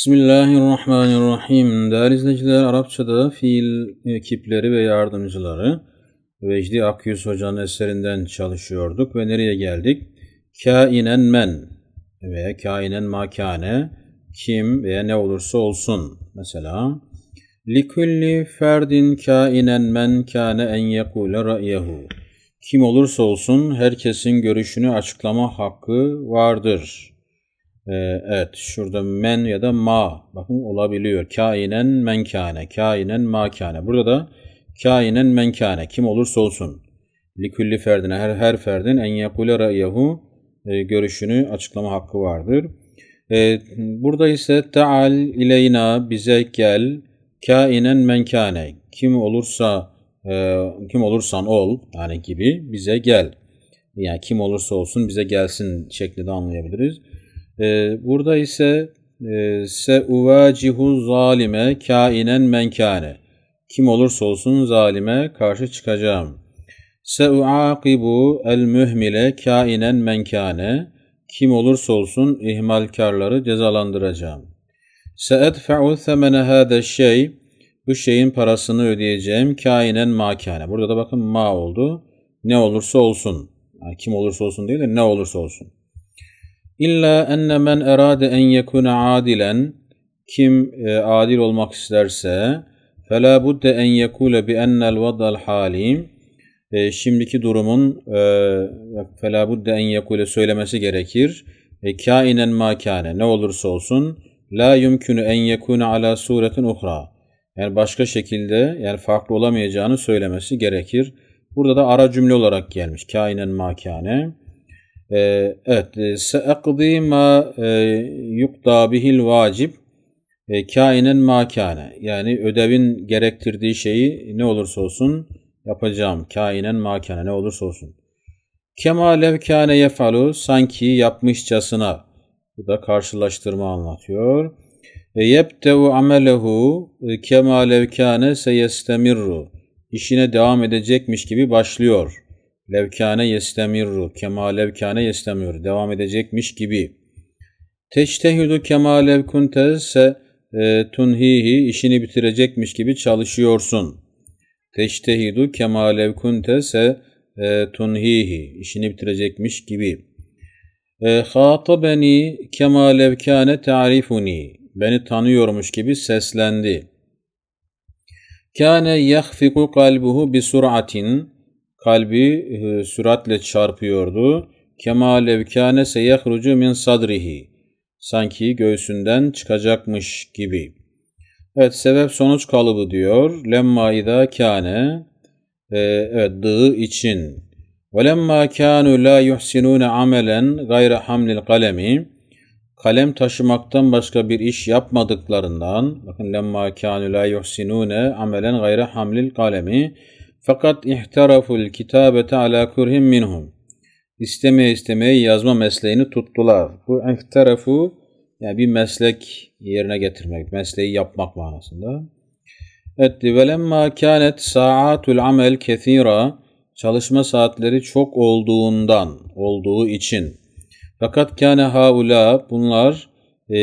Bismillahirrahmanirrahim. Değerli izleyiciler, Arapçada fiil ekipleri ve yardımcıları Vecdi Akyüz Hoca'nın eserinden çalışıyorduk ve nereye geldik? Kainen men veya kainen makane kim veya ne olursa olsun mesela. Likulli ferdin kainen men kâne en yekule ra'yehu. Kim olursa olsun herkesin görüşünü açıklama hakkı vardır. Ee, evet şurada men ya da ma bakın olabiliyor. Kainen menkane, kainen makane. Burada da kainen menkane kim olursa olsun. Likulli ferdine her, her ferdin en yakule ra'yehu e, görüşünü açıklama hakkı vardır. E, burada ise taal ileyna bize gel kainen menkane kim olursa e, kim olursan ol yani gibi bize gel. Yani kim olursa olsun bize gelsin şeklinde anlayabiliriz. Ee, burada ise e, se uvacihu zalime kainen menkane. Kim olursa olsun zalime karşı çıkacağım. Se uakibu el mühmile kainen menkane. Kim olursa olsun ihmalkarları cezalandıracağım. Se edfe'u semene hâde şey. Bu şeyin parasını ödeyeceğim. Kainen makane. Burada da bakın ma oldu. Ne olursa olsun. Yani kim olursa olsun değil de ne olursa olsun. İlla enne men erade en yekune adilen kim e, adil olmak isterse fela budde en yekule bi ennel vadal halim e, şimdiki durumun e, fela budde en yekule söylemesi gerekir. E, kainen ma kâne ne olursa olsun la yumkünü en yekune ala suretin uhra. Yani başka şekilde yani farklı olamayacağını söylemesi gerekir. Burada da ara cümle olarak gelmiş. Kainen ma kâne. Ee, evet, e, seekdi ma e, yukta bihil vacib e, kainen ma kâne. Yani ödevin gerektirdiği şeyi ne olursa olsun yapacağım. Kainen ma kâne ne olursa olsun. Kema lev kâne yefalu sanki yapmışçasına. Bu da karşılaştırma anlatıyor. Yebtevu amelehu kema lev kâne seyestemirru. İşine devam edecekmiş gibi başlıyor. Levkâne yestemirru. Kema levkâne yestemiyor. Devam edecekmiş gibi. Teştehidu kema levkunte se e, tunhihi. işini bitirecekmiş gibi çalışıyorsun. Teştehidu kema levkunte se e, tunhihi. işini bitirecekmiş gibi. E, Hatabeni kema levkâne ta'rifuni. Beni tanıyormuş gibi seslendi. Kâne yahfiku kalbuhu bi sur'atin kalbi e, süratle çarpıyordu. Kema levkâne seyehrucu min sadrihi. Sanki göğsünden çıkacakmış gibi. Evet sebep sonuç kalıbı diyor. Lemma idâ kâne e, evet dığı için. Ve lemma kânû lâ yuhsinûne amelen gayre hamlil kalemi kalem taşımaktan başka bir iş yapmadıklarından bakın lemma kânû lâ yuhsinûne amelen gayre hamlil kalemi fakat ihtaraful kitabete ala kurhim minhum. İstemeye istemeye yazma mesleğini tuttular. Bu ihtarafu yani bir meslek yerine getirmek, mesleği yapmak manasında. Evet, velemma kânet sa'atul amel kethira çalışma saatleri çok olduğundan, olduğu için. Fakat kâne haula bunlar e,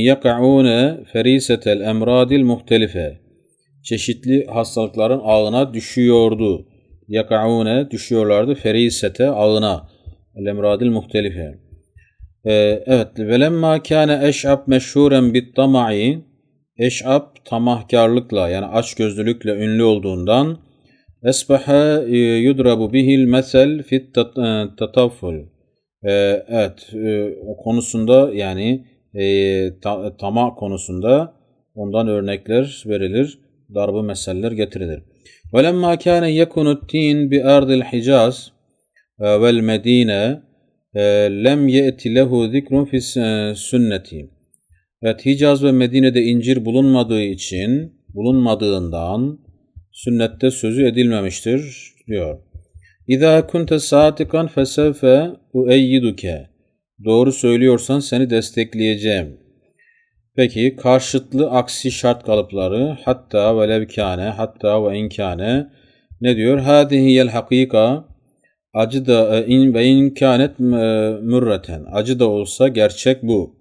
yaka'une ferisetel emradil muhtelife çeşitli hastalıkların ağına düşüyordu. Yakaune düşüyorlardı ferisete ağına. El-emradil muhtelife. Ee, evet. Velemma kâne eş'ab meşhuren bit tama'i Eş'ab tamahkarlıkla yani açgözlülükle ünlü olduğundan esbaha e, yudrabu bihil mesel fit e, tatafful. Ee, evet. E, o konusunda yani e, ta, tama konusunda ondan örnekler verilir darbu meseleler getirilir. وَلَمَّا كَانَ يَكُنُ التِّينَ بِأَرْضِ الْحِجَازِ وَالْمَد۪ينَ lem ye'ti lehu zikrun fi sünneti. Evet Hicaz ve Medine'de incir bulunmadığı için bulunmadığından sünnette sözü edilmemiştir diyor. İza kunte sadikan fesevfe ueyyiduke. Doğru söylüyorsan seni destekleyeceğim. Peki karşıtlı aksi şart kalıpları hatta ve levkane hatta ve inkane ne diyor? Hadihiyel hakika acı da e, in ve imkanet e, mürreten. Acı da olsa gerçek bu.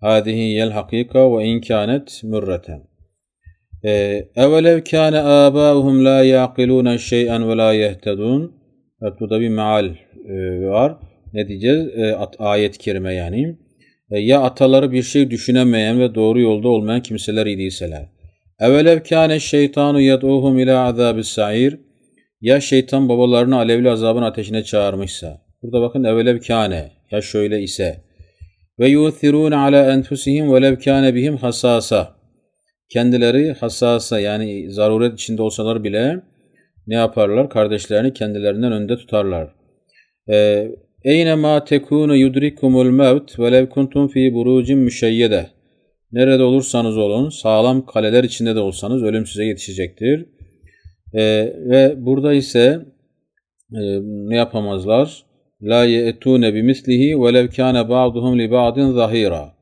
Hadihiyel hakika ve imkanet mürreten. E, evelev kâne âbâuhum lâ yâkilûne şey'en ve lâ yehtedûn. Evet burada bir meal var. Ne diyeceğiz? Ayet kerime yani. E, ya ataları bir şey düşünemeyen ve doğru yolda olmayan kimseler idiyseler. Evelev kâne şeytanu yed'uhum ila azabis sa'ir. Ya şeytan babalarını alevli azabın ateşine çağırmışsa. Burada bakın evelev kâne. Ya şöyle ise. Ve yuthirûne ala enfusihim velev kâne bihim hasasa. Kendileri hassasa yani zaruret içinde olsalar bile ne yaparlar? Kardeşlerini kendilerinden önde tutarlar. Ee, Eyne ma tekunu yudrikumul mevt velev kuntum fi burucin müşeyyede. Nerede olursanız olun, sağlam kaleler içinde de olsanız ölüm size yetişecektir. Ee, ve burada ise e, ne yapamazlar? La ye'tune bimislihi velev kâne ba'duhum li ba'din zahira.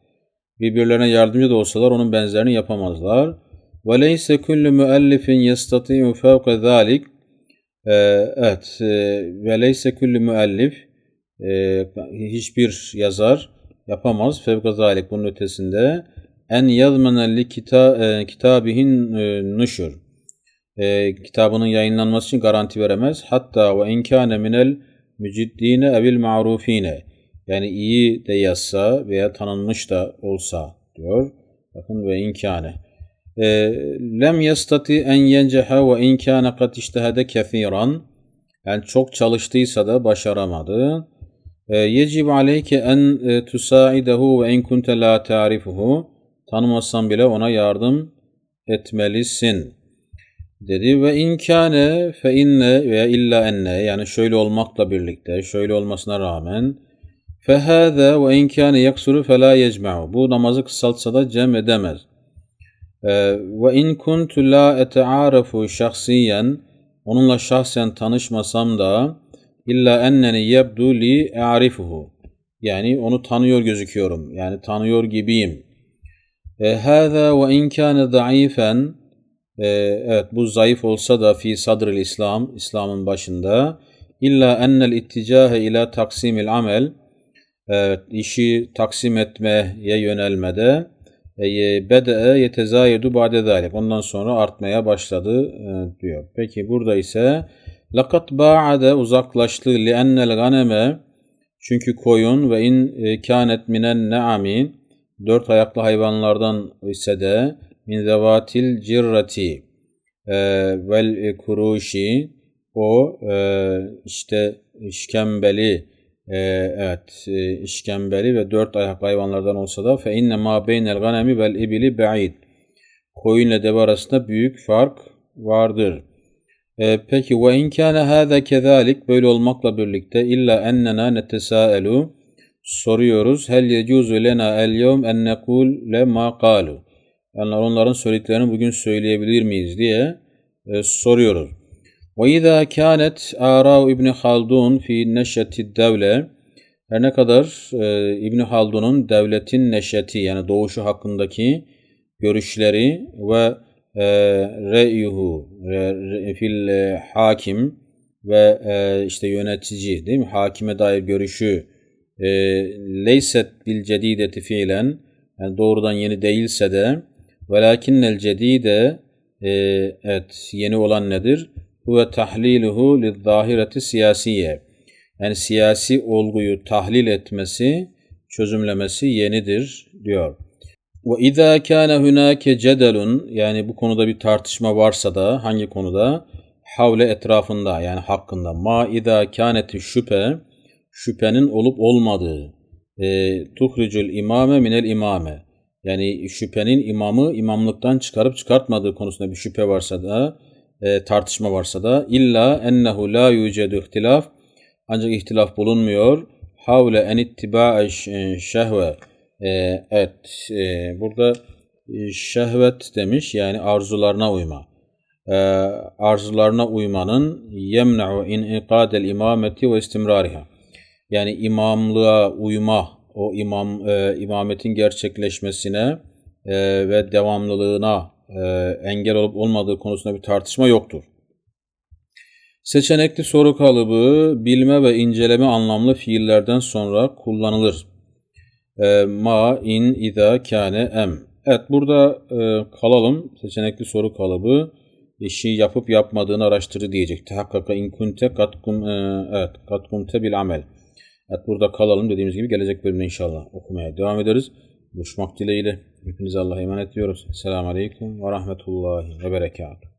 Birbirlerine yardımcı da olsalar onun benzerini yapamazlar. Ve leyse kullu müellifin yestati'u fevke zalik. Ee, evet, e, ve leyse kullu müellif e, hiçbir yazar yapamaz fevke zalik bunun ötesinde en yazmenen li kita, e, kitabihin e, nuşur. E, kitabının yayınlanması için garanti veremez. Hatta ve inkâne minel müciddine evil ma'rufine. Yani iyi de yazsa veya tanınmış da olsa diyor. Bakın ve inkâne. E, lem yastati en yenceha ve inkâne kat iştehede kethiran. Yani çok çalıştıysa da başaramadı. E, yecib aleyke en e, tusaidehu ve in kunte la ta'rifuhu. Tanımazsan bile ona yardım etmelisin dedi ve inkâne fe inne veya illa enne yani şöyle olmakla birlikte şöyle olmasına rağmen fehâze ve inkâne yaksuru felâ yecme'u bu namazı kısaltsa da cem edemez. Ee, Ve in kuntu la ete'arefu şahsiyen onunla şahsen tanışmasam da illa enneni yebdu li e'arifuhu yani onu tanıyor gözüküyorum yani tanıyor gibiyim. Hâzâ ve in kâne zayıfen ee, evet bu zayıf olsa da fi sadril İslam, İslam'ın başında illa ennel itticahe ila taksimil amel evet, işi taksim etmeye yönelmede e, bede'e yetezayedu ba'de zalik. Ondan sonra artmaya başladı e, diyor. Peki burada ise lakat ba'ade uzaklaştı li ennel ganeme çünkü koyun ve in e, kânet minen ne'ami dört ayaklı hayvanlardan ise de min zevatil cirrati e, vel kuruşi o e, işte işkembeli e, evet e, işkembeli ve dört ayak hayvanlardan olsa da fe inne ma beynel ganemi vel ibili ba'id koyun ile deve arasında büyük fark vardır. E, peki ve in kana hâzâ kezâlik böyle olmakla birlikte illa ennena netesâelu soruyoruz hel yecuzu lena el yevm en nekul le ma kalu yani onların söylediklerini bugün söyleyebilir miyiz diye e, soruyoruz. Ve izâ kânet ârâv İbni Haldun fi neşeti devle her ne kadar e, İbni Haldun'un devletin neşeti yani doğuşu hakkındaki görüşleri ve e, re'yuhu re, fil hakim ve e, işte yönetici değil mi? Hakime dair görüşü e, leyset bil cedideti fiilen yani doğrudan yeni değilse de velakinnel cedide e, evet yeni olan nedir? Huve tahliluhu lizzahireti siyasiye. Yani siyasi olguyu tahlil etmesi, çözümlemesi yenidir diyor. Ve izâ kâne hunâke cedelun yani bu konuda bir tartışma varsa da hangi konuda? Havle etrafında yani hakkında. Ma izâ kâneti şüphe şüphenin olup olmadığı. E, tuhricul imame minel imame. Yani şüphenin imamı imamlıktan çıkarıp çıkartmadığı konusunda bir şüphe varsa da e, tartışma varsa da illa ennehu la yucedu ihtilaf ancak ihtilaf bulunmuyor. Havle en ittiba'i şehve e, evet e, burada e, şehvet demiş yani arzularına uyma. E, arzularına uymanın yemne'u in'iqadel imameti ve istimrariha. Yani imamlığa uyma, o imam e, imametin gerçekleşmesine e, ve devamlılığına e, engel olup olmadığı konusunda bir tartışma yoktur. Seçenekli soru kalıbı bilme ve inceleme anlamlı fiillerden sonra kullanılır. E, ma, in, ida, kâne, em. Evet burada e, kalalım. Seçenekli soru kalıbı. İşi yapıp yapmadığını araştırı diyecek. Tehakkaka in kunte katkum, e, evet, katkumte bil amel. Evet burada kalalım dediğimiz gibi gelecek bölümde inşallah okumaya devam ederiz. Buluşmak dileğiyle. Hepinize Allah'a emanet ediyoruz. Selamun Aleyküm ve Rahmetullahi ve Berekatuhu.